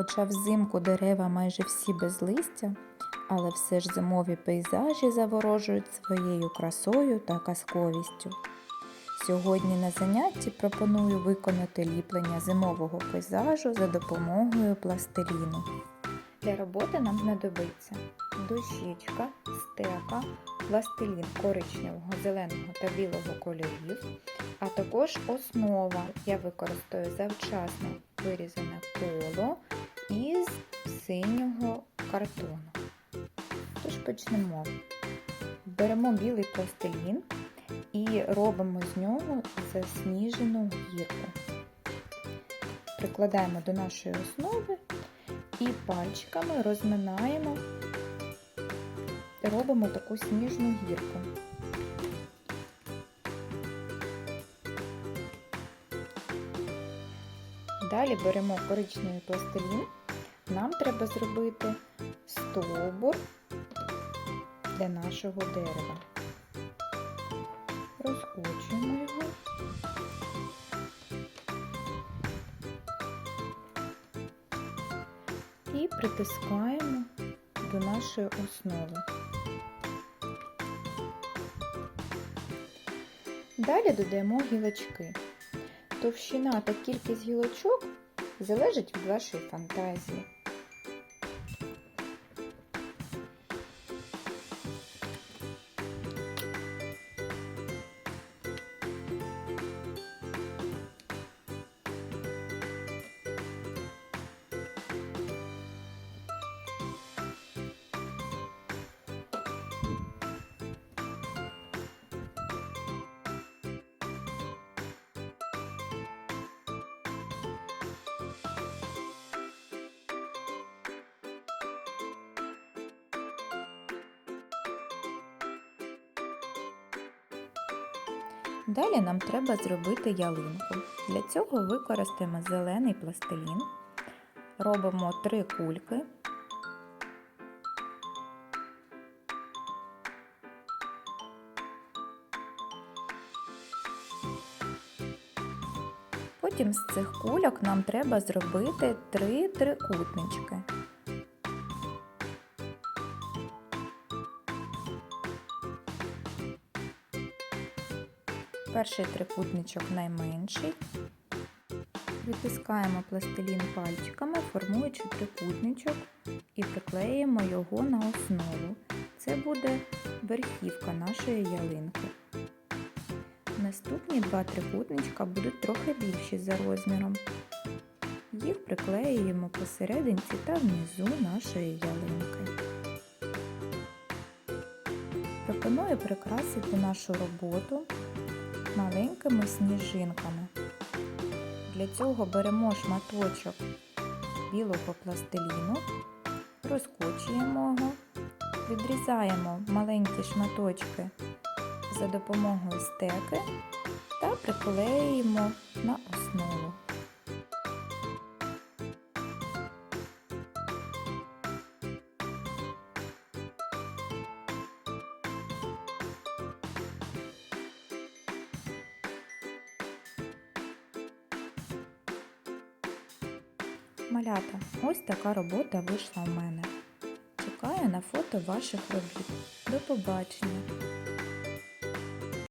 Хоча взимку дерева майже всі без листя, але все ж зимові пейзажі заворожують своєю красою та казковістю. Сьогодні на занятті пропоную виконати ліплення зимового пейзажу за допомогою пластиліну. Для роботи нам знадобиться дощечка, стека, пластилін коричневого, зеленого та білого кольорів, а також основа. Я використаю завчасно вирізане коло із синього картону. Тож почнемо. Беремо білий пластилін і робимо з нього засніжену гірку. Прикладаємо до нашої основи і пальчиками розминаємо, робимо таку сніжну гірку. Далі беремо коричневий пластилін. Нам треба зробити стовбур для нашого дерева. Розкочуємо його. І притискаємо до нашої основи. Далі додаємо гілочки. Товщина та кількість гілочок залежить від вашої фантазії. Далі нам треба зробити ялинку. Для цього використаємо зелений пластилін, робимо три кульки. Потім з цих кульок нам треба зробити три трикутнички. Перший трикутничок найменший. Витискаємо пластилін пальчиками, формуючи трикутничок і приклеїмо його на основу. Це буде верхівка нашої ялинки. Наступні два трикутничка будуть трохи більші за розміром. Їх приклеюємо посерединці та внизу нашої ялинки. Пропоную прикрасити нашу роботу маленькими сніжинками. Для цього беремо шматочок білого пластиліну, розкочуємо його, відрізаємо маленькі шматочки за допомогою стеки та приклеїмо на основу. Малята, ось така робота вийшла у мене. Чекаю на фото ваших робіт. До побачення!